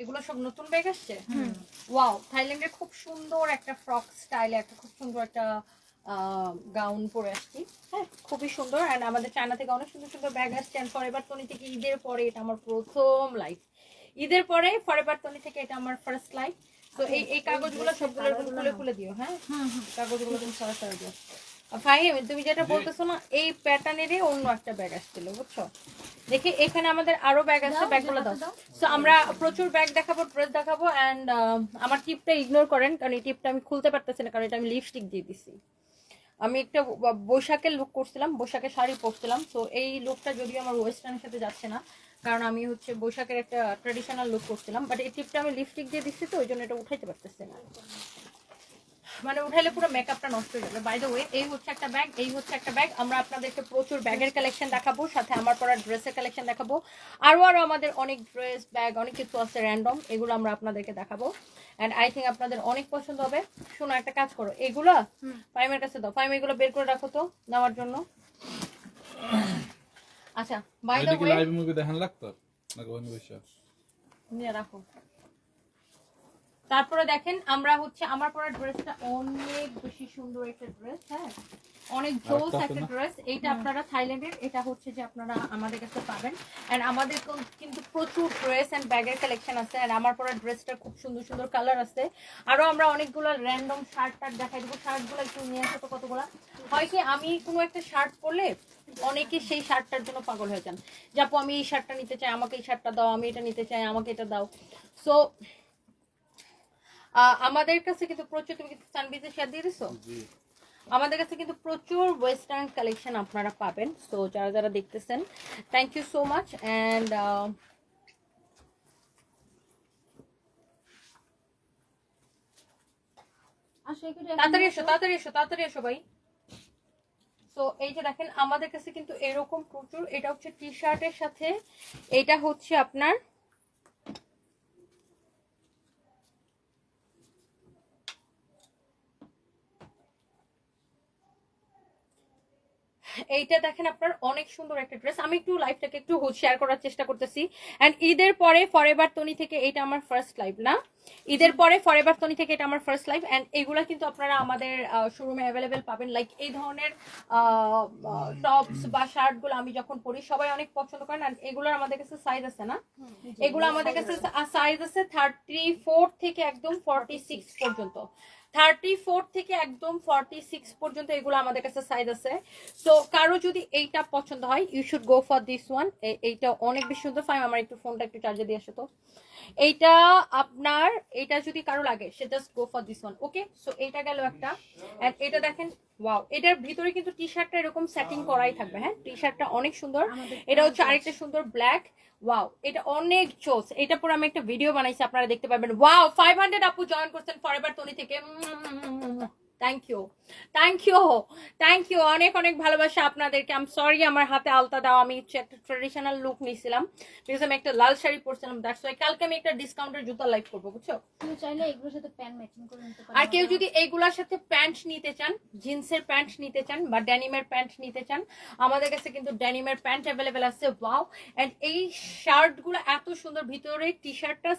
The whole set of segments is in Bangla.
এগুলো সব নতুন ব্যাগ আসছে? ওয়াও থাইল্যান্ডের খুব সুন্দর একটা ফ্রক স্টাইলে একটা খুব সুন্দর একটা গাউন পরে আসছি। হ্যাঁ খুবই সুন্দর। অ্যান্ড আমাদের চায়না থেকে অনেক সুন্দর সুন্দর ব্যাগ আসছে। অ্যান্ড ফরেভার তনি থেকে ঈদের পরে এটা আমার প্রথম লাইফ ঈদের পরে ফরেভার তনি থেকে এটা আমার ফার্স্ট লাইফ তো এই এই কাগজগুলো সবগুলো খুলে খুলে দিও হ্যাঁ? কাগজগুলো তুমি সরা সরা দিও। ফাহিম তুমি যেটা বলতেছো না এই প্যাটার্নেরই অন্য একটা ব্যাগ আসছিল বুঝছ? দেখি এখানে আমাদের আরও ব্যাগ আছে ব্যাগগুলো দাও। সো আমরা প্রচুর ব্যাগ দেখাবো ড্রেস দেখাবো অ্যান্ড আমার টিপটা ইগনোর করেন কারণ এই টিপটা আমি খুলতে পারতেছি না কারণ এটা আমি লিপস্টিক দিয়ে দিছি। আমি একটা বৈশাখের লুক করছিলাম বৈশাখের শাড়ি পরছিলাম তো এই লুকটা যদিও আমার ওয়েস্টার্নের সাথে যাচ্ছে না কারণ আমি হচ্ছে বৈশাখের একটা ট্রেডিশনাল লুক করছিলাম বাট এই টিপটা আমি লিপস্টিক দিয়ে দিচ্ছি তো ওই জন্য এটা উঠাইতে পারতেছি না। মানে উঠাইলে পুরো মেকআপটা নষ্ট হয়ে যাবে। বাই দ্য ওয়ে এই হচ্ছে একটা ব্যাগ এই হচ্ছে একটা ব্যাগ আমরা আপনাদেরকে প্রচুর ব্যাগের কালেকশন দেখাবো সাথে আমার পরা ড্রেসের কালেকশন দেখাবো। আরও আরও আমাদের অনেক ড্রেস ব্যাগ অনেক কিছু আছে র্যান্ডম এগুলো আমরা আপনাদেরকে দেখাবো। অ্যান্ড আই থিঙ্ক আপনাদের অনেক পছন্দ হবে। শোনো একটা কাজ করো। এগুলো ফাইমের কাছে দাও। ফাইম এগুলো বের করে রাখো তো নেওয়ার জন্য। আচ্ছা by the way live movie দেখান লাগতো? নাকি অন্য বিষয় নিয়ে রাখো। তারপরে দেখেন আমরা হচ্ছে আমার পরা ড্রেসটা অনেক বেশি সুন্দর একটা ড্রেস হ্যাঁ? অনেক জোস একটা ড্রেস এইটা আপনারা থাইল্যান্ডের এটা হচ্ছে যে আপনারা আমাদের কাছে পাবেন। এন্ড আমাদের কিন্তু প্রচুর ড্রেস এন্ড ব্যাগের কালেকশন আছে এন্ড আমার পরা ড্রেসটা খুব সুন্দর সুন্দর কালার আছে। আরও আমরা অনেকগুলো র্যান্ডম শার্ট টার্ট দেখাই দেবো। শার্টগুলো একটু নিয়ে আসো তো কতগুলো। হয় কি আমি কোনো একটা শার্ট পরলে অনেকে সেই শার্টটার জন্য পাগল হয়ে যান। যে আপু আমি এই শার্টটা নিতে চাই আমাকে এই শার্টটা দাও আমি এটা নিতে চাই আমাকে এটা দাও। সো আমাদের কাছে কিন্তু প্রচুর তুমি কিন্তু সানবিজে শেয়ার দিয়ে দিছো? জি। আমাদের কাছে কিন্তু প্রচুর ওয়েস্টার্ন কালেকশন আপনারা পাবেন। সো যারা যারা দেখতেছেন thank you so much and তাড়াতাড়ি এসো তাড়াতাড়ি এসো তাড়াতাড়ি এসো ভাই। তো এই যে দেখেন আমাদের কাছে কিন্তু এরকম প্রচুর এটা হচ্ছে টি শার্টের সাথে এটা হচ্ছে আপনার এইটা দেখেন আপনার অনেক সুন্দর একটা ড্রেস আমি একটু লাইফটাকে একটু শেয়ার করার চেষ্টা করতেছি। এন্ড ঈদের পরে ফরএভার তনি থেকে এটা আমার ফার্স্ট লাইভ না? ঈদের পরে ফরএভার তনি থেকে এটা আমার ফার্স্ট লাইভ এন্ড এগুলা কিন্তু আপনারা আমাদের শোরুমে অ্যাভেলেবেল পাবেন। লাইক এই ধরনের টপস বা শার্টগুলো আমি যখন পরি সবাই অনেক পছন্দ করেন and এগুলোর আমাদের কাছে সাইজ আছে না? এগুলো আমাদের কাছে সাইজ আছে থার্টি ফোর থেকে একদম ফর্টি সিক্স পর্যন্ত। থার্টি ফোর থেকে একদম ফর্টি সিক্স পর্যন্ত এগুলো আমাদের কাছে সাইজ আছে। তো কারও যদি এইটা পছন্দ হয় you should go for this one এইটা অনেক বেশি সুন্দর। ফাইম আমার একটু ফোনটা একটু চার্জে দিয়ে আসো তো। এইটা আপনার এটা যদি কারও লাগে সে just go for this one okay so এইটা গেল একটা। এন্ড এটা দেখেন ওয়াও এটার ভিতরে কিন্তু টি শার্টটা এরকম সেটিং করাই থাকবে হ্যাঁ? টি শার্টটা অনেক সুন্দর। এটা হচ্ছে আরেকটা সুন্দর ব্ল্যাক ওয়াও এটা অনেক চোস। এটা পর আমি একটা ভিডিও বানাইছি, আপনারা দেখতে পাবেন ওয়াও ফাইভ হান্ড্রেড আপু জয়েন করছেন ফরএভার তনি থেকে। Thank you thank you thank you অনেক অনেক ভালোবাসা আপনাদেরকে। আম সরি আমার হাতে আলতা দাও। আমি একটা ট্রেডিশনাল লুক নিয়েছিলাম। বিকজ আমি একটা লাল শাড়ি পরছিলাম। দ্যাটস ওয়াই কালকে আমি একটা ডিসকাউন্টের জুতা লাইভ করব বুঝছ? চাইলে এগুলোর সাথে প্যান্ট ম্যাচিং করে নিতে পারে। আর কেউ যদি এইগুলোর সাথে প্যান্ট নিতে চান জিন্সের প্যান্ট নিতে চান বা ড্যানিমের প্যান্ট নিতে চান আমাদের কাছে কিন্তু ড্যানিমের প্যান্ট অ্যাভেলেবেল আছে। ওয়াও এন্ড এই শার্টগুলো এত সুন্দর। ভিতরে টি শার্টটা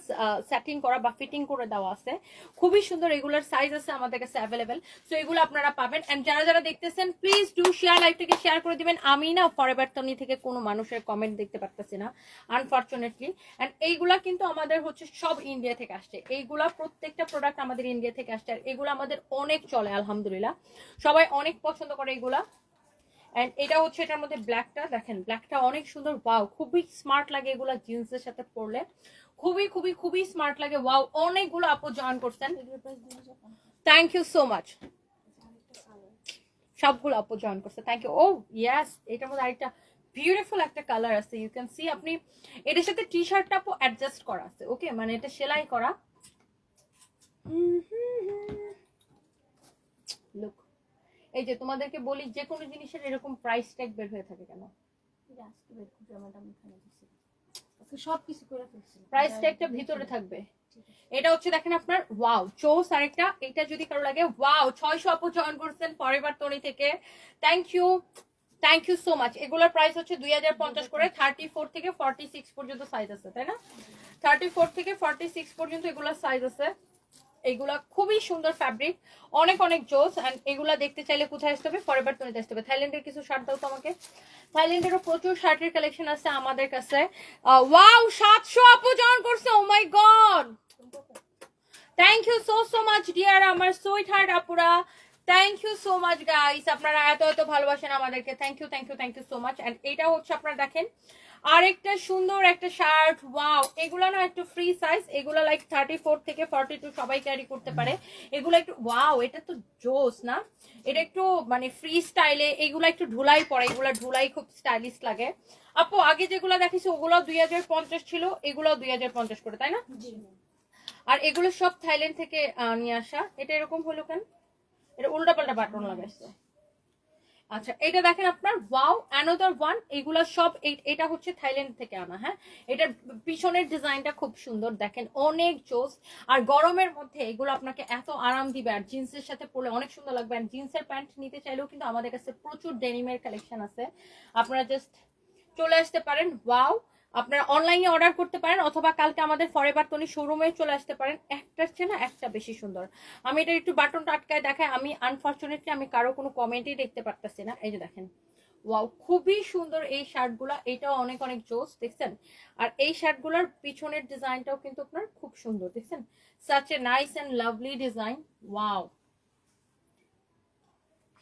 সেটিং করা বা ফিটিং করে দেওয়া আছে। খুবই সুন্দর। এগুলোর সাইজ আছে আমাদের কাছে অ্যাভেলেবেল সো এগুলো আপনারা পাবেন। এন্ড যারা যারা দেখতেছেন প্লিজ ডু শেয়ার লাইভটাকে শেয়ার করে দিবেন। আমি না ফরএভার তনি থেকে কোনো মানুষের কমেন্ট দেখতে পারতেছি না আনফর্চুনেটলি এন্ড এইগুলা কিন্তু আমাদের হচ্ছে সব ইন্ডিয়া থেকে আসছে। এইগুলা প্রত্যেকটা প্রোডাক্ট আমাদের ইন্ডিয়া থেকে আসছে। আর এগুলো আমাদের অনেক চলে, আলহামদুলিল্লাহ। সবাই অনেক পছন্দ করে এগুলা। এন্ড এটা হচ্ছে এটার মধ্যে ব্ল্যাকটা দেখেন ব্ল্যাকটা অনেক সুন্দর। ওয়াও খুবই স্মার্ট লাগে এগুলা জিন্সের সাথে পরলে। খুবই খুবই খুবই স্মার্ট লাগে। ওয়াও অনেকগুলো আপু জয়েন করছেন। থ্যাংক ইউ সো মাচ সবগুলো আপু জয়েন করছে। থ্যাংক ইউ ও ইয়াস এটার মধ্যে আরেকটা বিউটিফুল একটা কালার আছে। ইউ ক্যান সি আপনি এটার সাথে টি শার্টটা আপু অ্যাডজাস্ট করা আছে। ওকে মানে এটা সেলাই করা। লুক এই যে তোমাদেরকে বলি যে কোনো জিনিসের এরকম প্রাইস ট্যাগ বের হয়ে থাকে কেন? সব কিছু করে প্রাইস ট্যাগটা ভিতরে থাকবে। এটা হচ্ছে দেখেন আপনার ওয়াও চোস আরেকটা, এটা যদি কারও লাগে ওয়াও ছয়শো আপু জয়েন করছেন পরের তনি থেকে। Thank you thank you so much এগুলোর প্রাইস হচ্ছে দুই হাজার পঞ্চাশ করে থার্টি ফোর থেকে ফর্টি সিক্স পর্যন্ত সাইজ আছে, তাই না? থার্টি ফোর থেকে ফর্টি সিক্স পর্যন্ত এগুলোর সাইজ আছে। এগুলা খুবই সুন্দর ফ্যাব্রিক অনেক অনেক জোস অ্যান্ড এগুলা দেখতে চাইলে কোথায় আসতে হবে? ফরএভার তৈরিতে আসতে হবে। থাইল্যান্ডের কিছু শার্ট দাও তো আমাকে। থাইল্যান্ডেরও প্রচুর শার্টের কালেকশন আছে আমাদের কাছে। ওয়াও সাতশো আপু জয়েন করছে। ও my god thank you so so much dear আমার সুইট হার্ট আপুরা। Thank you so much guys আপনারা এত এত ভালোবাসেন আমাদেরকে। Thank you thank you thank you so much and এটা হচ্ছে আপনারা দেখেন আরেকটা সুন্দর একটা শার্ট ওয়াও এগুলো না একটু ফ্রি সাইজ এগুলো লাইক থার্টি ফোর থেকে ফর্টি টু সবাই ক্যারি করতে পারে। এগুলো একটু ওয়াও এটা তো জোস না? এটা একটু মানে ফ্রি স্টাইলে এগুলো একটু ঢুলাই পড়ে এগুলো ঢুলাই খুব স্টাইলিশ লাগে। আপু আগে যেগুলো দেখিস ওগুলো দুই হাজার পঞ্চাশ ছিল এগুলো দুই হাজার পঞ্চাশ করে তাই না? আর এগুলো সব থাইল্যান্ড থেকে নিয়ে আসা। এটা এরকম হলো কেন? এটা উল্টা পাল্টা বাটন লাগাইছে। আচ্ছা এটা দেখেন আপনার ওয়াও অ্যানোদার ওয়ান এগুলা সব এটা হচ্ছে থাইল্যান্ড থেকে আনা হ্যাঁ? এটার পিছনের ডিজাইনটা খুব সুন্দর, দেখেন অনেক জোস। আর গরমের মধ্যে এগুলো আপনাকে এত আরাম দিবে, আর জিন্সের সাথে পরলে অনেক সুন্দর লাগবে। আর জিন্সের প্যান্ট নিতে চাইলেও কিন্তু আমাদের কাছে প্রচুর ডেনিমের কালেকশন আছে। আপনারা জাস্ট চলে আসতে পারেন ওয়াও আপনারা অনলাইনে অর্ডার করতে পারেন অথবা কালকে আমাদের ফরেবার তনি শোরুমে চলে আসতে পারেন। একটার চেয়ে না, একটা বেশি সুন্দর। আমি এটা একটু বাটনটা আটকায় দেখাই, আমি আনফর্চুনেটলি আমি কারও কোনো কমেন্টই দেখতে পারতেছি না। এই যে দেখেন। ওয়াও খুবই সুন্দর এই শার্টগুলা এটাও অনেক অনেক জোস, দেখছেন? আর এই শার্টগুলোর পিছনের ডিজাইনটাও কিন্তু আপনার খুব সুন্দর, দেখছেন? Such a nice and lovely design wow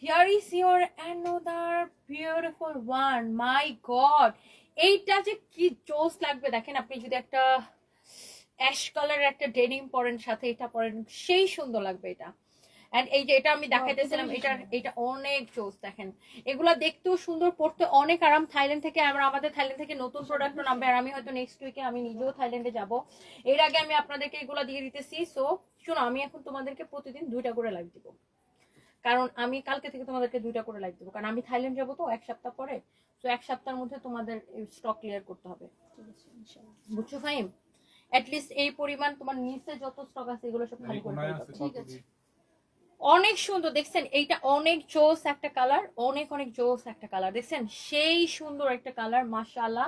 here is your another beautiful one my god এইটা যে কি জোস লাগবে দেখেন আপনি যদি একটা অ্যাশ কালারের একটা ডেনিম পরেন সাথে এটা পরেন সেই সুন্দর লাগবে এটা। এন্ড এই যে এটা আমি দেখাইতেছিলাম এটা এটা অনেক জোস দেখেন। এগুলা দেখতেও সুন্দর পড়তে অনেক আরাম। থাইল্যান্ড থেকে আমরা আমাদের থাইল্যান্ড থেকে নতুন প্রোডাক্টও নামবে আর আমি হয়তো নেক্সট উইকে আমি নিজেও থাইল্যান্ডে যাব। এর আগে আমি আপনাদেরকে এগুলা দিয়ে দিতেছি সো শোনো আমি এখন তোমাদেরকে প্রতিদিন দুইটা করে লাইভ দিব। কারণ আমি কালকে থেকে তোমাদেরকে দুইটা করে লাইভ দেবো। কারণ আমি থাইল্যান্ড যাব তো এক সপ্তাহ পরে। তো এক সপ্তাহের মধ্যে তোমাদের স্টক ক্লিয়ার করতে হবে। ঠিক আছে ইনশাআল্লাহ। বুঝছ ফাইম লিস্ট এই পরিমাণ তোমার নিচে যত স্টক আছে এগুলো সব খালি করে। ঠিক আছে। অনেক সুন্দর দেখছেন? এইটা অনেক জোস একটা কালার অনেক অনেক জোস একটা কালার দেখছেন? সেই সুন্দর একটা কালার মাশাআল্লাহ।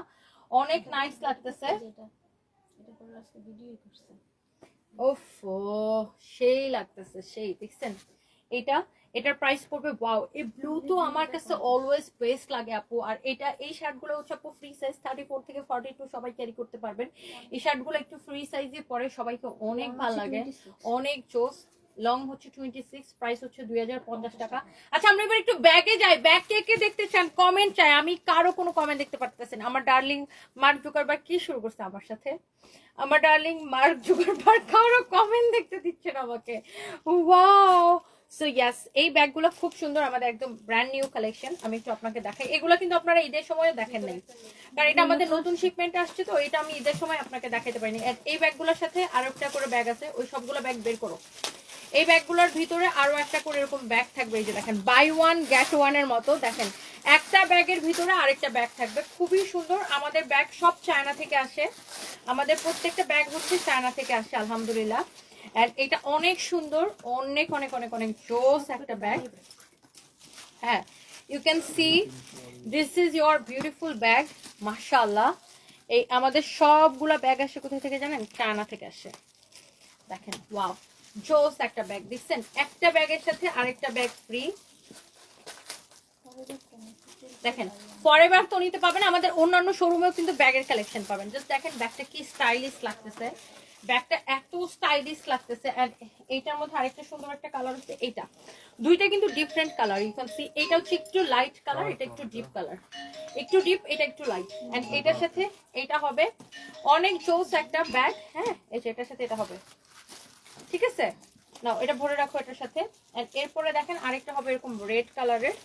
অনেক নাইস লাগতেছে। ওফ সেই লাগতেছে সেই। দেখছেন? এটা এটার প্রাইস পড়বে ওয়াও এই ব্লু তো আমার কাছে অলওয়েজ বেস্ট লাগে আপু। আর এটা এই শার্টগুলো হচ্ছে আপু ফ্রি সাইজ থার্টি ফোর থেকে ফর্টি টু সবাই ক্যারি করতে পারবেন। এই শার্টগুলো একটু ফ্রি সাইজে পরে সবাইকে অনেক ভালো লাগে। অনেক জোস। লং হচ্ছে টোয়েন্টি সিক্স প্রাইস হচ্ছে দুই হাজার পঞ্চাশ টাকা। আচ্ছা আমরা এবার একটু ব্যাগে যাই। ব্যাগ কে কে দেখতে চান কমেন্ট চাই। আমি কারও কোনো কমেন্ট দেখতে পারতেছি না। আমার ডার্লিং মার্ক জুকারবার্গ কি শুরু করছে আমার সাথে? আমার ডার্লিং মার্ক জুকারবার্গ কারও কমেন্ট দেখতে দিচ্ছে না আমাকে। ওয়াও সো ইয়াস এই ব্যাগগুলো খুব সুন্দর, আমাদের একদম ব্র্যান্ড নিউ কালেকশন আমি একটু আপনাকে দেখাই। এগুলো কিন্তু আপনারা ঈদের সময় দেখেন নাই। কারণ এটা আমাদের নতুন শিপমেন্ট আসছে, তো এটা আমি ঈদের সময় আপনাকে দেখাতে পারিনি। এই ব্যাগগুলোর সাথে আরও একটা করে ব্যাগ আছে, ওই সবগুলো ব্যাগ বের করো। এই ব্যাগগুলোর ভিতরে আরও একটা করে এরকম ব্যাগ থাকবে, এই যে দেখেন বাই ওয়ান গেট ওয়ানের মতো, দেখেন। একটা ব্যাগের ভিতরে আরেকটা ব্যাগ থাকবে, খুবই সুন্দর। আমাদের ব্যাগ সব চায়না থেকে আসে। আমাদের প্রত্যেকটা ব্যাগ হচ্ছে চায়না থেকে আসে, আলহামদুলিল্লাহ। আর এটা অনেক সুন্দর, অনেক অনেক অনেক অনেক জোস একটা ব্যাগ হ্যাঁ you can see this is your beautiful bag মাশাআল্লাহ। এই আমাদের সবগুলা ব্যাগ আসে কোথায় থেকে জানেন? চায়না থেকে আসে। দেখেন ওয়াও জোস একটা ব্যাগ দেখছেন? একটা ব্যাগের সাথে আরেকটা ব্যাগ ফ্রি দেখেন ফরেভার তো নিতে পাবেন, আমাদের অন্যান্য শোরুমেও কিন্তু ব্যাগের কালেকশন পাবেন। জাস্ট দেখেন ব্যাগটা কি স্টাইলিশ লাগতেছে। ব্যাগটা এত স্টাইলিশ লাগতেছে এন্ড এইটার মধ্যে আরেকটা সুন্দর একটা কালার হচ্ছে এইটা। দুইটা কিন্তু different colour you can see এটা হচ্ছে একটু লাইট কালার এটা একটু ডিপ কালার একটু ডিপ এটা একটু লাইট এন্ড এটার সাথে এটা হবে অনেক জোস একটা ব্যাগ হ্যাঁ? এই যে এটার সাথে এটা হবে। ঠিক আছে? নাও এটা ভরে রাখো এটার সাথে। এন্ড এরপরে দেখেন আরেকটা হবে এরকম রেড কালারের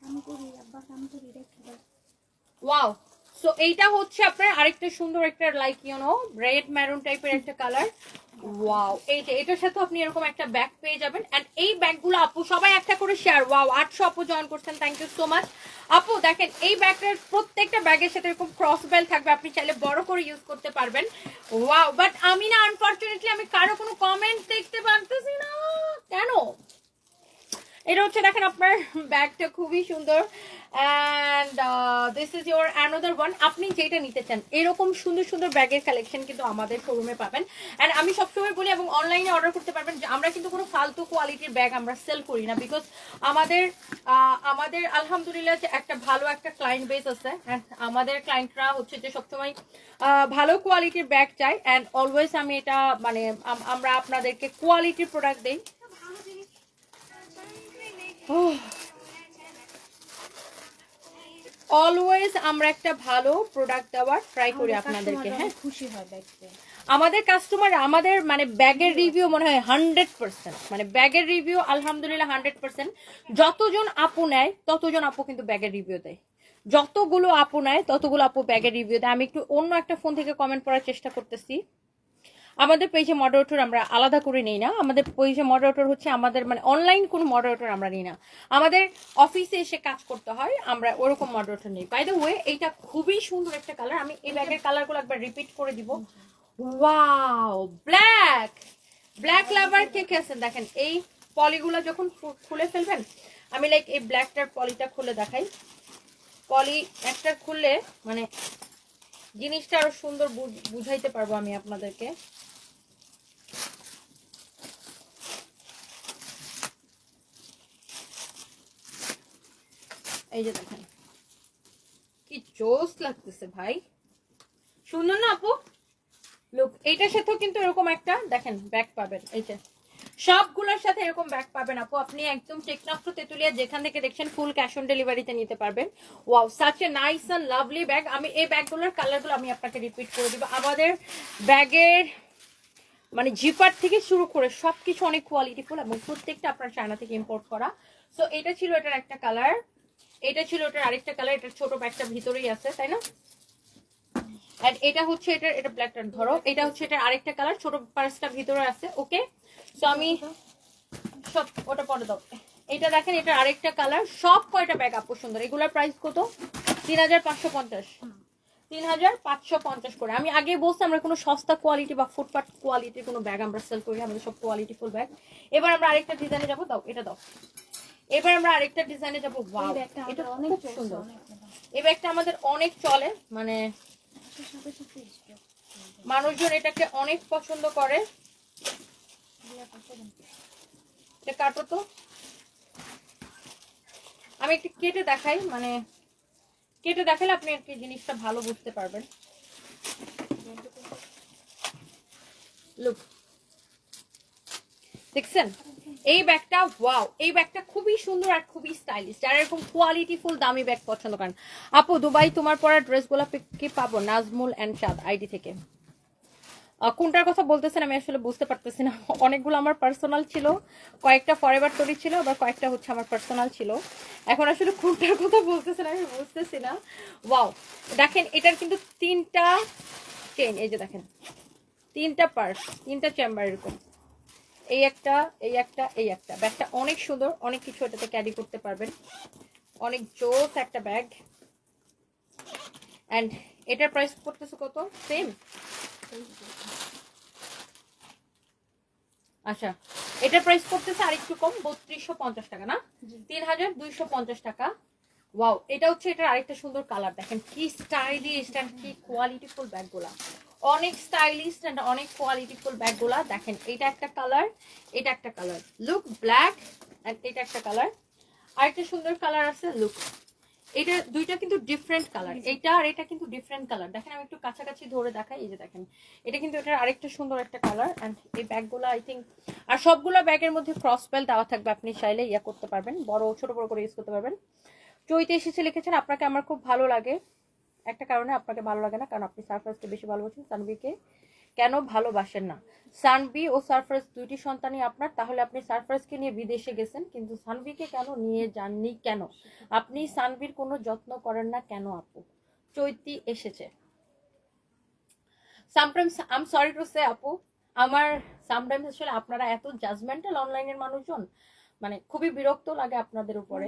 কাম করি আব্বা কাম করি রেখে দাও ওয়াও সো এইটা হচ্ছে আপনার আরেকটা সুন্দর একটা like you know red maroon টাইপের একটা কালার ওয়াও এই যে এটার সাথে আপনি এরকম একটা ব্যাগ পেয়ে যাবেন। এন্ড এই ব্যাগগুলো আপু, সবাই একটা করে শেয়ার ওয়াও আটশো আপু জয়েন করছেন। থ্যাংক ইউ সো মাচ আপু, দেখেন, এই ব্যাগটার প্রত্যেকটা ব্যাগের সাথে এরকম ক্রস বেল থাকবে। আপনি চাইলে বড় করে ইউজ করতে পারবেন। ওয়াও বাট আমি না আনফরচুনেটলি আমি কারও কোনো কমেন্ট দেখতে পারতেছি না। কেন? এটা হচ্ছে দেখেন আপনার ব্যাগটা খুবই সুন্দর। And this is your another one আপনি যেটা নিতে চান, এরকম সুন্দর সুন্দর ব্যাগের কালেকশন কিন্তু আমাদের শোরুমে পাবেন। অ্যান্ড আমি সবসময় বলি এবং অনলাইনে অর্ডার করতে পারবেন আমরা কিন্তু কোনো ফালতু কোয়ালিটির ব্যাগ আমরা সেল করি না বিকজ আমাদের আমাদের আলহামদুলিল্লাহ যে একটা ভালো একটা ক্লায়েন্ট বেস আছে। অ্যান্ড আমাদের ক্লায়েন্টরা হচ্ছে যে সবসময় ভালো কোয়ালিটির ব্যাগ চাই অ্যান্ড অলওয়েজ আমি এটা মানে আম- আমরা আপনাদেরকে কোয়ালিটির প্রোডাক্ট দিই। অলওয়েজ আমরা একটা ভালো প্রোডাক্ট দেওয়ার ট্রাই করি আপনাদেরকে হ্যাঁ? খুশি হয় দেখতে। আমাদের কাস্টমার আমাদের মানে ব্যাগের রিভিউ মনে হয় হান্ড্রেড পার্সেন্ট মানে ব্যাগের রিভিউ আলহামদুলিল্লাহ হান্ড্রেড পার্সেন্ট যতজন আপু নেয় ততজন আপু কিন্তু ব্যাগের রিভিউ দেয়। যতগুলো আপু নেয় ততগুলো আপু ব্যাগের রিভিউ দেয়। আমি একটু অন্য একটা ফোন থেকে কমেন্ট করার চেষ্টা করতেছি। আমাদের পেজে মডারেটর আমরা আলাদা করে নেই না। আমাদের পেজে মডারেটর হচ্ছে আমাদের মানে অনলাইন কোনো মডারেটর আমরা নিই না। আমাদের অফিসে এসে কাজ করতে হয়, আমরা ওরকম মডারেটর নেই। বাই দ্য ওয়ে এইটা খুবই সুন্দর একটা কালার আমি এই ব্যাগের কালারগুলো একবার রিপিট করে দিব। ওয়াও ব্ল্যাক ব্ল্যাক লাভার কে কে আছেন? দেখেন, এই পলিগুলো যখন খুলে ফেলবেন, আমি লাইক এই ব্ল্যাকটার পলিটা খুলে দেখাই। পলি একটা খুললে মানে জিনিসটা আরও সুন্দর বুঝাইতে পারব আমি আপনাদেরকে। এই যে দেখেন। কি জোস লাগতেছে ভাই। সুন্দর না আপু? লুক এইটার সাথেও কিন্তু এরকম একটা, দেখেন ব্যাগ পাবেন, এই যে। সবগুলোর সাথে এরকম ব্যাগ পাবেন আপু। আপনি একদম টেকনাফ্র তেতুলিয়া যেখান থেকে দেখছেন ফুল ক্যাশ অন ডেলিভারিতে নিতে পারবেন। Wow such a nice and lovely bag আমি এই ব্যাগগুলোর কালারগুলো আমি আপনাকে রিপিট করে দিব। আমাদের ব্যাগের মানে জিপার থেকে শুরু করে সবকিছু অনেক কোয়ালিটিফুল এবং প্রত্যেকটা আপনার চায়না থেকে ইম্পোর্ট করা। সো এটা ছিল এটার একটা কালার এটা ছিল ওটার আরেকটা কালার এটার ছোট ব্যাগটা ভিতরেই আছে, তাই না? এন্ড এটা হচ্ছে এটার এটা ব্ল্যাকটা ধরো। এটা হচ্ছে এটার আরেকটা কালার ছোট পার্সটা ভিতরে আছে ওকে সো আমি সব ওটা পরে দাও এটা দেখেন এটার আরেকটা কালার সব কয়টা ব্যাগ আপু সুন্দর? এগুলোর প্রাইস কত? তিন হাজার পাঁচশো পঞ্চাশ। তিন হাজার পাঁচশো পঞ্চাশ করে। আমি আগে বলছি আমরা কোনো সস্তা কোয়ালিটি বা ফুটপাথ কোয়ালিটির কোনো ব্যাগ আমরা সেল করি আমাদের সব কোয়ালিটি ফুল ব্যাগ এবার আমরা আরেকটা ডিজাইনে যাব দাও এটা দাও। এবার আমরা আরেকটা ডিজাইনে যাব ওয়াও এটা অনেক সুন্দর। এই ব্যাগটা আমাদের অনেক চলে মানে মানুষজন এটাকে অনেক পছন্দ করে। কাটো তো। আমি একটু কেটে দেখাই মানে কেটে দেখালে আপনি আর কি জিনিসটা ভালো বুঝতে পারবেন। দেখছেন? এই ব্যাগটা ওয়াও এই ব্যাগটা খুবই সুন্দর আর খুবই স্টাইলিশ যারা এরকম কোয়ালিটি ফুল দামি ব্যাগ পছন্দ করেন। আপু, দুবাই তোমার পরা ড্রেসগুলো কি পাবো? নাজমুল অ্যান্ড চাঁদ আইডি থেকে। কোনটার কথা বলতেছেন আমি আসলে বুঝতে পারতেছি না। অনেকগুলো আমার পার্সোনাল ছিল, কয়েকটা ফরএভার তৈরি ছিল, আবার কয়েকটা হচ্ছে আমার পার্সোনাল ছিল। এখন আসলে কোনটার কথা বলতেছেন আমি বুঝতেছি না। ওয়াও দেখেন, এটার কিন্তু তিনটা চেন এই যে দেখেন, তিনটা পার্স তিনটা চেম্বার এরকম। এই একটা এই একটা এই একটা। ব্যাগটা অনেক সুন্দর অনেক কিছু এটাতে ক্যারি করতে পারবেন। অনেক জোস একটা ব্যাগ। অ্যান্ড এটার প্রাইস পড়তেছে কত? সেম আচ্ছা এটার প্রাইস পড়তেছে আরেকটু কম বত্রিশশো পঞ্চাশ টাকা না? তিন হাজার দুইশো পঞ্চাশ টাকা। ওয়াও এটা হচ্ছে এটার আরেকটা সুন্দর কালার দেখেন কি স্টাইলিশ অ্যান্ড কি কোয়ালিটিফুল ব্যাগগুলা। অনেক স্টাইলিশ অ্যান্ড অনেক কোয়ালিটিফুল ব্যাগগুলা দেখেন এটা একটা কালার এটা একটা কালার লুক ব্ল্যাক অ্যান্ড এটা একটা কালার আরেকটা সুন্দর কালার আছে লুক এটা দুইটা কিন্তু ডিফারেন্ট কালার এটা আর এটা কিন্তু ডিফারেন্ট কালার দেখেন আমি একটু কাছাকাছি ধরে দেখাই এই যে দেখেন। এটা কিন্তু এটার আরেকটা সুন্দর একটা কালার অ্যান্ড এই ব্যাগগুলো আই থিঙ্ক আর সবগুলো ব্যাগের মধ্যে ক্রস বেল দেওয়া থাকবে আপনি চাইলে ইয়া করতে পারবেন। বড় ছোট বড় করে ইউজ করতে পারবেন। চৈতে এসেছে লিখেছেন আপনাকে আমার খুব ভালো লাগে। একটা কারণে আপনাকে ভালো লাগে না কারণ আপনি সারফাসকে বেশি ভালোবাসেন সানবিকে। কেন ভালোবাসেন না? সানবি ও সারফাস দুইটি সন্তানই আপনার তাহলে আপনি সারফাসকে নিয়ে বিদেশে গেছেন কিন্তু সানবিকে কেন নিয়ে যাননি কেন? আপনি সানবির কোনো যত্ন করেন না কেন আপু? চৈতি এসেছে। Sometimes I'm sorry to say আপু আমার সামটাইমস আসলে আপনারা এত জাজমেন্টাল অনলাইনের মানুষজন মানে খুবই বিরক্ত লাগে আপনাদের উপরে।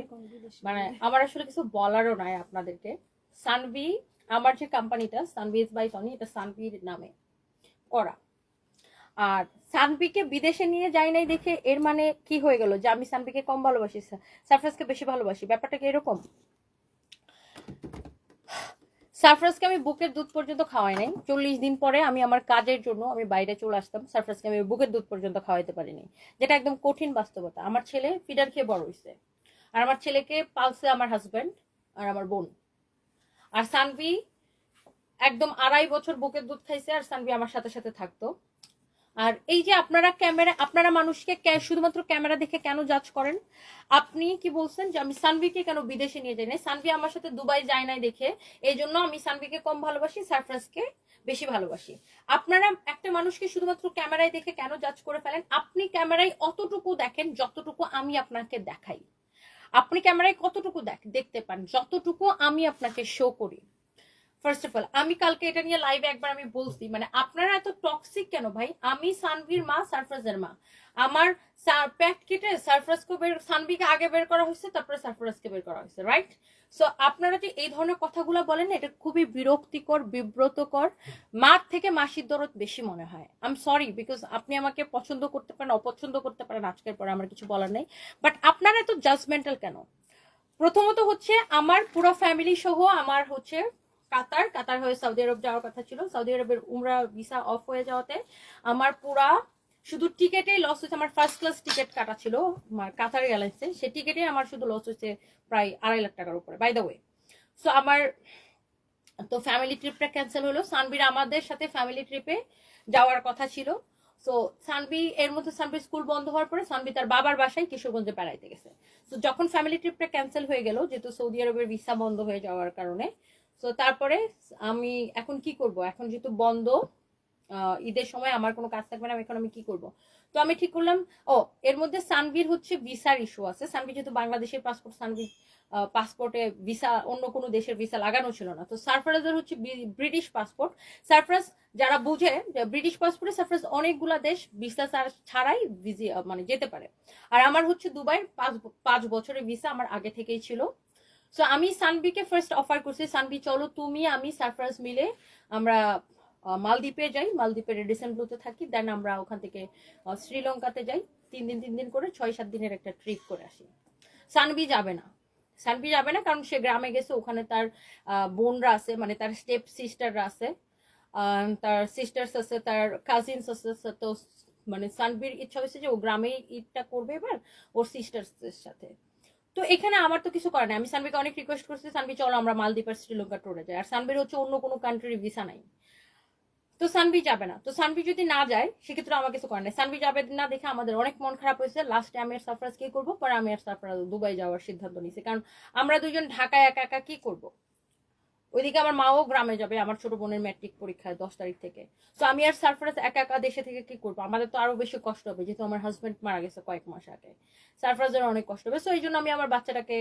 মানে আমার আসলে কিছু বলারও নাই আপনাদেরকে। সানভি, আমার যে কোম্পানিটা সানভি সানভিজ বাই টনি এটা সানভির নামে, করা। আর সানভিকে বিদেশে নিয়ে যাই নাই দেখে এর মানে কি হয়ে গেল? যে আমি সানভিকে কম ভালোবাসি সারফরাজকে বেশি ভালোবাসি, ব্যাপারটা কি এরকম? সারফরাজকে আমি বুকের দুধ পর্যন্ত খাওয়াই নাই। চল্লিশ দিন পরে আমি আমার কাজের জন্য আমি বাইরে চলে আসতাম। সারফরাজকে আমি বুকের দুধ পর্যন্ত খাওয়াইতে পারিনি। যেটা একদম কঠিন বাস্তবতা। আমার ছেলে ফিডার খেয়ে বড় হয়েছে আর আমার ছেলেকে পালছে আমার হাজব্যান্ড আর আমার বোন। আর সানভি একদম আড়াই বছর বুকের দুধ খাইছে আর সানভি আমার সাথে সাথে থাকতো। আর এই যে আপনারা ক্যামেরা, আপনারা মানুষকে শুধুমাত্র ক্যামেরা দেখে কেন জাজ করেন? আপনি কি বলছেন যে আমি সানভিকে কেন বিদেশে নিয়ে যাই নাই? সানভি আমার সাথে দুবাই যায় নাই দেখে এই জন্য আমি সানভিকে কম ভালোবাসি, সারফরাজকে বেশি ভালোবাসি। আপনারা একটা মানুষকে শুধুমাত্র ক্যামেরায় দেখে কেন জাজ করে ফেলেন? আপনি ক্যামেরায় অতটুকু দেখেন যতটুকু আমি আপনাকে দেখাই। আপনি ক্যামেরায় কতটুকু দেখ- দেখতে পান? যতটুকু আমি আপনাকে শো করি। ফার্স্ট অফ অল আমি কালকে এটা নিয়ে লাইভে একবার আমি বলছি মানে আপনারা এত টক্সিক কেন ভাই? আমি সানভির মা, সারফরাজের মা। আমার প্যাট কেটে সারফরাজকে বের সানভিকে আগে বের করা হয়েছে, তারপরে সারফরাজকে বের করা হয়েছে রাইট সো আপনারা যে এই ধরনের কথাগুলো বলেন এটা খুবই বিরক্তিকর, বিব্রতকর, মার থেকে মাসির দরদ বেশি মনে হয়। আই এম সরি বিকজ আপনি আমাকে পছন্দ করতে পারেন, অপছন্দ করতে পারেন, আজকের পরে আমার কিছু বলার নেই। বাট আপনারা এত জাজমেন্টাল কেন? প্রথমত হচ্ছে, আমার পুরো ফ্যামিলি সহ আমার হচ্ছে কাতার কাতার হয়ে সৌদি আরব যাওয়ার কথা ছিল। সৌদি আরবের উমরা ভিসা অফ হয়ে যাওয়াতে আমার পুরা শুধু টিকেটেই লস হয়েছে, আমার ফার্স্ট ক্লাস টিকিট কাটা ছিল কাতার এয়ারলাইন্সে সেই টিকিটে আমার শুধু লস হয়েছে প্রায় আড়াই লাখ টাকার উপরে বাই দ্য ওয়ে সো আমার, তো ফ্যামিলি ট্রিপটা ক্যান্সেল হলো। সানবির আমাদের সাথে ফ্যামিলি ট্রিপে যাওয়ার কথা ছিল। সো সানবি, এর মধ্যে সানবি স্কুল বন্ধ হওয়ার পরে সানবি তার বাবার বাসায় কিশোরগঞ্জে বেড়াইতে গেছে। তো যখন ফ্যামিলি ট্রিপটা ক্যান্সেল হয়ে গেল, যেহেতু সৌদি আরবের ভিসা বন্ধ হয়ে যাওয়ার কারণে তো তারপরে আমি এখন কি করব? এখন যেহেতু বন্ধ ঈদের সময় আমার কোনো কাজ থাকবে না এখন আমি কি করব? তো আমি ঠিক করলাম, ও, এর মধ্যে সানভির হচ্ছে ভিসার ইস্যু আছে। সানভি যেহেতু বাংলাদেশের পাসপোর্ট সানভি পাসপোর্টে ভিসা অন্য কোনো দেশের ভিসা লাগানো ছিল না। তো সারফরাজের হচ্ছে ব্রিটিশ পাসপোর্ট সারফরাজ যারা বুঝে ব্রিটিশ পাসপোর্টে সারফরাজ অনেকগুলা দেশ ভিসা ছাড়- ছাড়াই ভিজি মানে যেতে পারে। আর আমার হচ্ছে দুবাইয়ের পাঁচ পাঁচ বছরের ভিসা আমার আগে থেকেই ছিল। সো আমি সানবিকে ফার্স্ট অফার করছি, সানবি, চলো তুমি, আমি সারফরাজ মিলে আমরা মালদ্বীপে যাই, মালদ্বীপের রেডিসেন্ট ব্লুতে থাকি দেন আমরা ওখান থেকে শ্রীলঙ্কাতে যাই, তিন দিন তিন দিন করে, ছয়, সাত দিনের একটা ট্রিপ করে আসি। সানবি যাবে না। সানবি যাবে না কারণ সে গ্রামে গেছে, ওখানে তার বোনরা আছে মানে তার স্টেপ সিস্টাররা আছে তার সিস্টার্স আছে, তার কাজিনস আছে, তো মানে সানবির ইচ্ছা হয়েছে যে ও গ্রামে ঈদটা করবে এবার, ওর সিস্টার্সদের সাথে। তো এখানে আমার তো কিছু করার নেই। আমি সানবিকে অনেক রিকোয়েস্ট করছি, সানবি, চলো আমরা মালদ্বীপ আর শ্রীলঙ্কা ট্যুরে যাই। আর সানবির হচ্ছে অন্য কোনো কান্ট্রির ভিসা নাই। তো সানভি যাবে না। তো সানভি যদি না যায়, সেক্ষেত্রে আমার কিছু করার নেই। সানভি যাবে না দেখে আমাদের অনেক মন খারাপ হয়েছে। লাস্টে আমি আর সারফরাজ কি করব? পরে আমি আর সারফরাজ দুবাই যাওয়ার সিদ্ধান্ত নিয়েছি। কারণ আমরা দুজন ঢাকায় একা একা কি করব? ওইদিকে আমার মাও গ্রামে যাবে, আমার ছোট বোনের ম্যাট্রিক পরীক্ষায় দশ তারিখ থেকে। তো আমি আর সারফরাজ একা একা দেশে থেকে কি করব? আমাদের তো আরও বেশি কষ্ট হবে, যেহেতু আমার হাজব্যান্ড মারা গেছে কয়েক মাস আগে। সারফরাজের অনেক কষ্ট হবে। সো এই জন্য আমি আমার বাচ্চাটাকে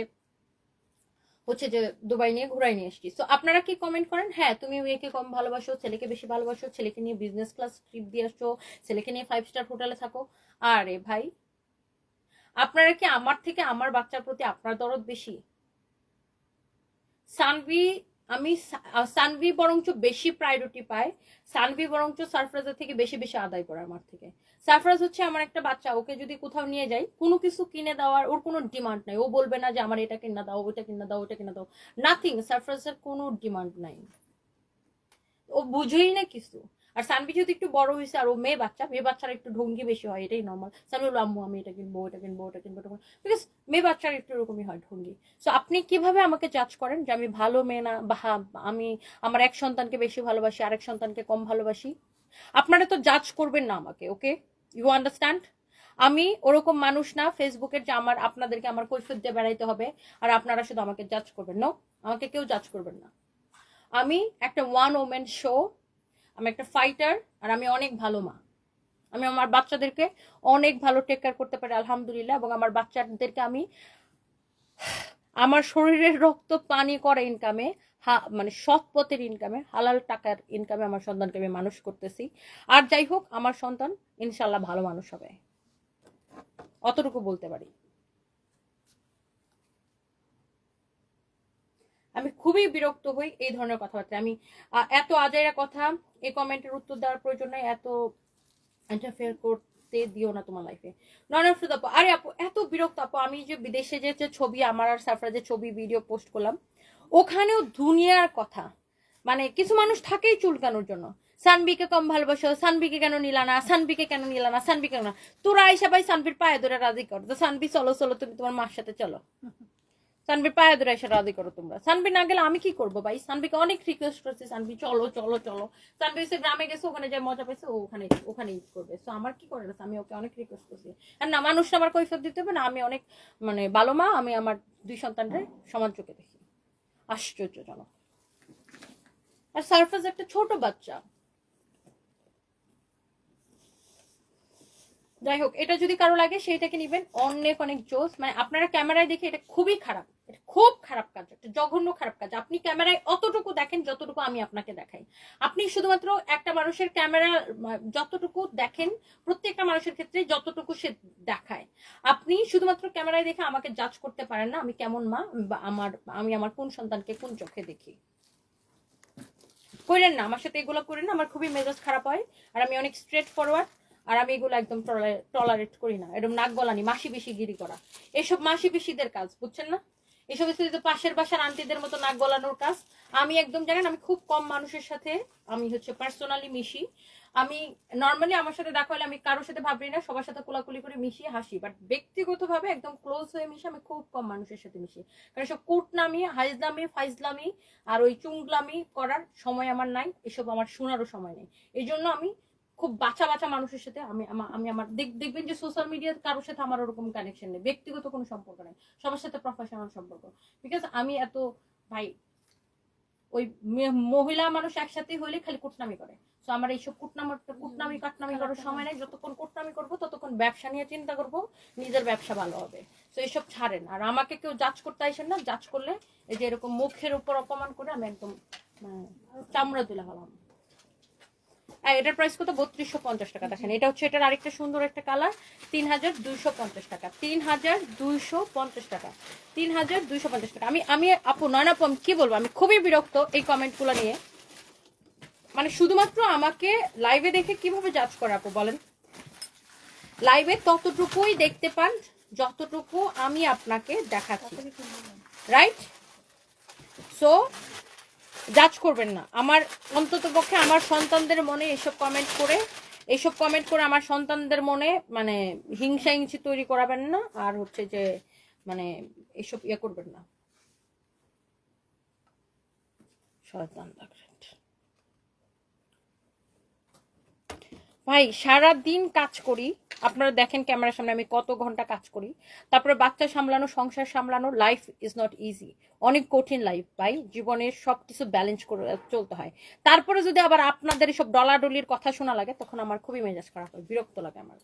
হচ্ছে যে দুবাই নিয়ে ঘুরাই নিয়ে এসেছি। তো আপনারা কি কমেন্ট করেন? হ্যাঁ তুমি মেয়েকে কম ভালোবাসো, ছেলেকে বেশি ভালোবাসো, ছেলেকে নিয়ে বিজনেস ক্লাস ট্রিপ দিয়ে আসছো, ছেলেকে নিয়ে ফাইভ স্টার হোটেলে থাকো। আরে ভাই, আপনারা কি আমার থেকে আমার বাচ্চার প্রতি আপনার দরদ বেশি? সানভি আমি সানভি বরঞ্চ বেশি প্রায়োরিটি পাই। সানভি বরঞ্চ সারফরাজের থেকে বেশি বেশি আদায় করে আমার থেকে। সারফরাজ হচ্ছে আমার একটা বাচ্চা, ওকে যদি কোথাও নিয়ে যাই, কোনো কিছু কিনে দেওয়ার ওর কোনো ডিমান্ড নাই। ও বলবে না যে আমার এটা কিনে দাও ওটা কিনে দাও ওটা কিনে দাও। নাথিং সারফরাজের কোনো ডিমান্ড নাই। ও বুঝেই না কিছু। আর সানভি যেহেতু একটু বড় হয়েছে, আর ও মেয়ে বাচ্চা, মেয়ে বাচ্চারা একটু ঢঙ্গি বেশি হয়, এটাই নর্মাল সানভি বলল, আম্মু, আমি এটা কিনবো, ওটা কিনবো ওটা কিনবো, ওটা বিকজ মেয়ে বাচ্চার একটু এরকমই হয় ঢঙ্গি। সো আপনি কীভাবে আমাকে জাজ করেন যে আমি ভালো মেয়ে না, বা আমি আমার এক সন্তানকে বেশি ভালোবাসি, আরেক সন্তানকে কম ভালোবাসি? আপনারা তো জাজ করবেন না আমাকে ওকে ইউ আন্ডারস্ট্যান্ড আমি ওরকম মানুষ না ফেসবুকের যে আমার, আপনাদেরকে আমার কৈফিয়ত দিয়ে বেড়াইতে হবে, আর আপনারা শুধু আমাকে জাজ করবেন। নো আমাকে কেউ জাজ করবেন না। আমি একটা ওয়ান ওমেন শো আমি একটা ফাইটার আর আমি অনেক ভালো মা। আমি আমার বাচ্চাদেরকে অনেক ভালো টেক কেয়ার করতে পারি, আলহামদুলিল্লাহ, এবং আমার বাচ্চাদেরকে আমি আমার শরীরের রক্ত, পানি করা ইনকামে হা মানে সৎ পথের ইনকামে হালাল টাকার ইনকামে আমার সন্তানকে আমি মানুষ করতেছি। আর যাই হোক, আমার সন্তান ইনশাল্লাহ ভালো মানুষ হবে। অতটুকু বলতে পারি। আমি খুবই বিরক্ত হই এই ধরনের কথাবার্তা আমি এত আজাইরা কথা এই কমেন্টের উত্তর দেওয়ার প্রয়োজন নাই, এত ইন্টারফেয়ার করতে দিও না তোমার লাইফে নন অফ আপু, আরে আপু, এত বিরক্ত আপু, আমি যে বিদেশে যে ছবি, আমার আর সাফরাজের ছবি ভিডিও পোস্ট করলাম, ওখানেও দুনিয়ার কথা। মানে কিছু মানুষ থাকেই চুলকানোর জন্য। সানবিকে কম ভালোবাসো, সানবিকে কেন নিলা না, সানবিকে কেন নিলা না, সানবিকে কেন না। তোরা আইসা ভাই সানবির পায়ে ধরে রাজি কর তো সানবি, চলো চলো, তুমি তোমার মার সাথে চলো। সানবির পায়ে ধরে এসে রাজি করো তোমরা। সানবি না গেলে আমি কি করব ভাই? সানবিকে অনেক রিকোয়েস্ট করছি। সানবি, চলো চলো চলো। সানবি এসে গ্রামে গেছে, ওখানে যে মজা পেয়েছে ওখানে ওখানে ঈদ করবে। তো আমার কি করে আমি ওকে অনেক রিকোয়েস্ট করছি। আর না, মানুষটা আমার কৈফত দিতে হবে না, আমি অনেক মানে ভালো মা, আমি আমার দুই সন্তানরে সমান চোখে দেখি। আশ্চর্যজনক। আর সারফাস একটা ছোট বাচ্চা। যাই হোক, এটা যদি কারও লাগে, সেইটাকে নিবেন। অনেক অনেক জোস। মানে আপনারা ক্যামেরায় দেখে এটা খুবই খারাপ। খুব খারাপ কাজ, একটা জঘন্য খারাপ কাজ। আপনি ক্যামেরায় অতটুকু দেখেন যতটুকু আমি আপনাকে দেখাই। আপনি শুধুমাত্র একটা মানুষের ক্যামেরা যতটুকু দেখেন, প্রত্যেকটা মানুষের ক্ষেত্রে যতটুকু সে দেখায়। আপনি শুধুমাত্র ক্যামেরায় দেখে আমাকে জাজ করতে পারেন না, আমি কেমন মা, বা আমার, আমি আমার কোন সন্তানকে কোন চোখে দেখি। করেন না, আমার সাথে এগুলো করেন না, আমার খুবই মেজাজ খারাপ হয়, আর আমি অনেক স্ট্রেট ফরওয়ার্ড আর আমি এগুলো একদম টলারেট করি না। এরকম নাক গলানি মাসি বেশি গিরি করা। এসব মাসি বেশিদের কাজ, বুঝছেন না? এসব হচ্ছে পাশের বাসার আন্টিদের মতো নাক গলানোর কাজ। আমি একদম জানেন, আমি খুব কম মানুষের সাথে আমি হচ্ছে পার্সোনালি মিশি। আমি নর্মালি আমার সাথে দেখা হলে আমি কারোর সাথে ভাবি না, সবার সাথে কোলাকুলি করে মিশি হাসি। বাট ব্যক্তিগতভাবে একদম ক্লোজ হয়ে মিশি, আমি খুব কম মানুষের সাথে মিশি। কারণ সব কুটনামি হাইজলামি ফাইজলামি আর ওই চুংলামি করার সময় আমার নাই, এসব আমার শোনারও সময় নেই। এই জন্য আমি খুব বাচ্চা বাচ্চা মানুষের সাথে আমি আমি আমার দেখ- দেখবেন যে সোশ্যাল মিডিয়ার কারোর সাথে আমার ওরকম কানেকশন নেই। ব্যক্তিগত কোনো সম্পর্ক নেই। সবার সাথে প্রফেশনাল সম্পর্ক। বিকজ আমি এত ভাই, ওই মহিলা মানুষ একসাথে হইলে খালি কুটনামি করে। তো আমার এইসব কুটনামি কুটনামি, কাটনামি করার সময় নেই। যতক্ষণ কুটনামি করব, ততক্ষণ ব্যবসা নিয়ে চিন্তা করব, নিজের ব্যবসা ভালো হবে। তো এইসব ছাড়েন আর আমাকে কেউ জাজ করতে আসেন না। জাজ করলে এই যে এরকম মুখের উপর অপমান করে আমি একদম মানে চামড়া তুলে হলাম এটার প্রাইস কত? বত্রিশশো পঞ্চাশ টাকা। দেখেন এটা হচ্ছে এটার আরেকটা সুন্দর একটা কালার তিন হাজার দুইশো পঞ্চাশ টাকা। তিন হাজার দুইশো পঞ্চাশ টাকা। তিন হাজার দুইশো পঞ্চাশ টাকা। আমি আমি আপু নয়ন আপু আমি কি বলব? আমি খুবই বিরক্ত এই কমেন্টগুলো নিয়ে। মানে শুধুমাত্র আমাকে লাইভে দেখে কীভাবে জাজ করে আপু বলেন? লাইভে ততটুকুই দেখতে পান যতটুকু আমি আপনাকে দেখাচ্ছি। রাইট সো জাজ করবেন না। আমার অন্তত পক্ষে আমার সন্তানদের মনে এসব কমেন্ট করে, এসব কমেন্ট করে আমার সন্তানদের মনে মানে হিংসা হিংসি তৈরি করাবেন না, আর হচ্ছে যে মানে এসব ইয়ে করবেন না। শয়তান লাগছে ভাই সারা দিন কাজ করি। আপনারা দেখেন ক্যামেরার সামনে আমি কত ঘণ্টা কাজ করি। তারপরে বাচ্চা সামলানো, সংসার সামলানো লাইফ ইজ নট ইজি অনেক কঠিন লাইফ ভাই। জীবনের সব কিছু ব্যালেন্স করে চলতে হয়। তারপরে যদি আবার আপনাদের সব ডলাডলির কথা শোনা লাগে, তখন আমার খুবই মেজাজ খারাপ হয়, বিরক্ত লাগে আমার।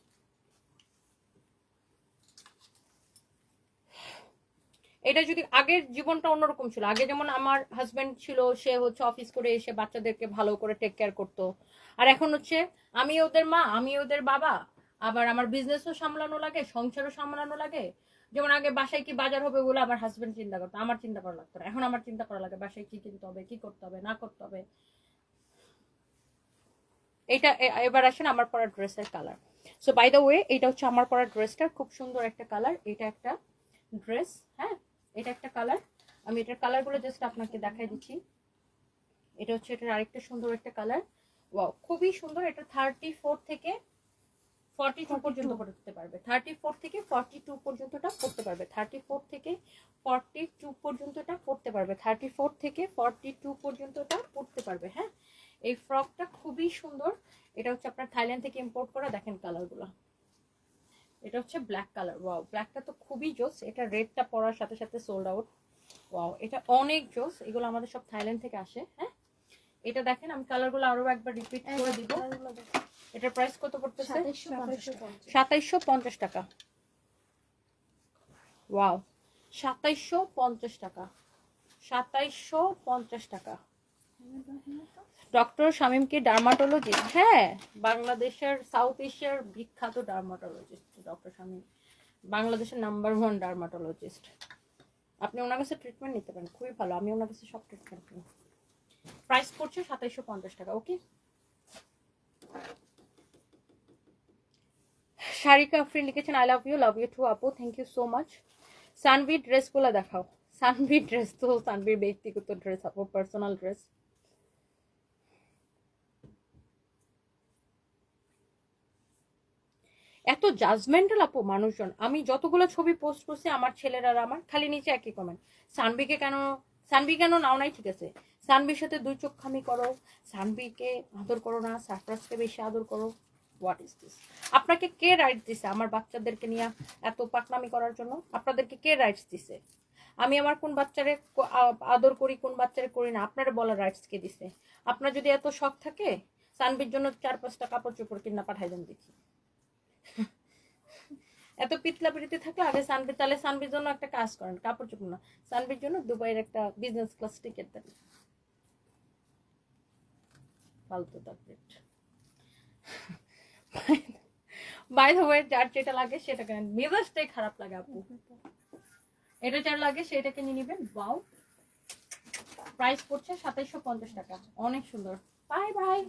এটা যদি আগের জীবনটা অন্যরকম ছিল, আগে যেমন আমার হাজবেন্ড ছিল, সে হচ্ছে অফিস করে এসে বাচ্চাদেরকে ভালো করে টেক কেয়ার করতো। আর এখন হচ্ছে আমি ওদের মা, আমি ওদের বাবা, আবার আমার বিজনেসও সামলানো লাগে, সংসারও সামলানো লাগে। যেমন আগে বাসায় কি বাজার হবে বলে আমার হাজবেন্ড চিন্তা করতো, আমার চিন্তা করা লাগতো এখন আমার চিন্তা করা লাগে, বাসায় কি কিনতে হবে, কি করতে হবে, না করতে হবে। এটা এবার আসেন আমার পরা ড্রেসের colour so by the way এটা হচ্ছে আমার পরা ড্রেসটা খুব সুন্দর একটা কালার এটা একটা ড্রেস হ্যাঁ? এটা একটা কালার আমি এটার কালারগুলো জাস্ট আপনাকে দেখাই দিচ্ছি। এটা হচ্ছে এটার আরেকটা সুন্দর একটা কালার ওয়াও খুবই সুন্দর। এটা থার্টি ফোর থেকে ফর্টি টু পর্যন্ত পড়তে পারবে। থার্টি ফোর থেকে ফর্টি টু পর্যন্তটা করতে পারবে। থার্টি ফোর থেকে ফর্টি টু পর্যন্তটা করতে পারবে। থার্টি ফোর থেকে ফর্টি টু পর্যন্তটা করতে পারবে হ্যাঁ? এই ফ্রকটা খুবই সুন্দর। এটা হচ্ছে আপনার থাইল্যান্ড থেকে ইম্পোর্ট করা। দেখেন কালারগুলো এটা হচ্ছে ব্ল্যাক কালার ওয়াও ব্ল্যাকটা তো খুবই জোস এটা রেডটা পরার সাথে সাথে সোল্ড আউট ওয়াও এটা অনেক জোস এগুলো আমাদের সব থাইল্যান্ড থেকে আসে হ্যাঁ? এটা দেখেন আমি কালারগুলো আরও একবার রিপিট করে দিব। এটার প্রাইস কত পড়তেছে? সাতাইশশো পঞ্চাশ টাকা। ওয়াও সাতাইশশো পঞ্চাশ টাকা। সাতাইশশো পঞ্চাশ টাকা। ডক্টর শামীমকে ডার্মাটোলজিস্ট হ্যাঁ বাংলাদেশের, সাউথ এশিয়ার বিখ্যাত ডার্মাটোলজিস্ট, ডক্টর শামীম। বাংলাদেশের নাম্বার ওয়ান ডার্মাটোলজিস্ট। আপনি ওনার কাছে ট্রিটমেন্ট নিতে পারেন, খুবই ভালো, আমি ওনার কাছে সব ট্রিটমেন্ট নিই। প্রাইস পড়ছে সাতাইশশো পঞ্চাশ টাকা ওকে সারিকা আফরিন লিখেছেন I love you love you too আপু thank you so much Sanvi ড্রেসগুলো দেখাও। সানভি ড্রেস তো, সানভির ব্যক্তিগত ড্রেস, আপু পার্সোনাল ড্রেস এত জাজমেন্টাল আপু মানুষজন। আমি যতগুলো ছবি পোস্ট করছি, আমার ছেলেরা আমার, খালি নিচে একই কমেন্ট সানবিকে কেন, সানবি কেন নাও নাই ঠিক আছে? সানবির সাথে দুই চোখ খামি করো, সানবিকে আদর করো না, সারপ্রাসকে বেশি আদর করো। হোয়াট ইজ দিস আপনাকে কে রাইটস দিছে আমার বাচ্চাদেরকে নিয়ে এত পাকনামি করার জন্য? আপনাদেরকে কে রাইটস দিছে? আমি আমার কোন বাচ্চারে আদর করি, কোন বাচ্চারে করি না, আপনারা বলার রাইটস কে দিছে? আপনার যদি এত শখ থাকে, সানবির জন্য চার পাঁচটা কাপড় চোপড় কিনা পাঠাই দেন দেখি। এত পিতলা পিড়িতে থাকলে আগে সানবি, তাহলে সানবির জন্য একটা কাজ করেন, কাপড় চোপড় না। সানবির জন্য দুবাইয়ের একটা বিজনেস ক্লাস টিকিট দেন। ফালতু তাপরেট বাই দ্য ওয়ে যার যেটা লাগে সেটা কেন মেজাজটাই খারাপ লাগে আপু। এটা যার লাগে সেটাকে নিয়ে নেবেন। বাউ প্রাইস পড়ছে সাতাইশশো পঞ্চাশ টাকা। অনেক সুন্দর। Bye bye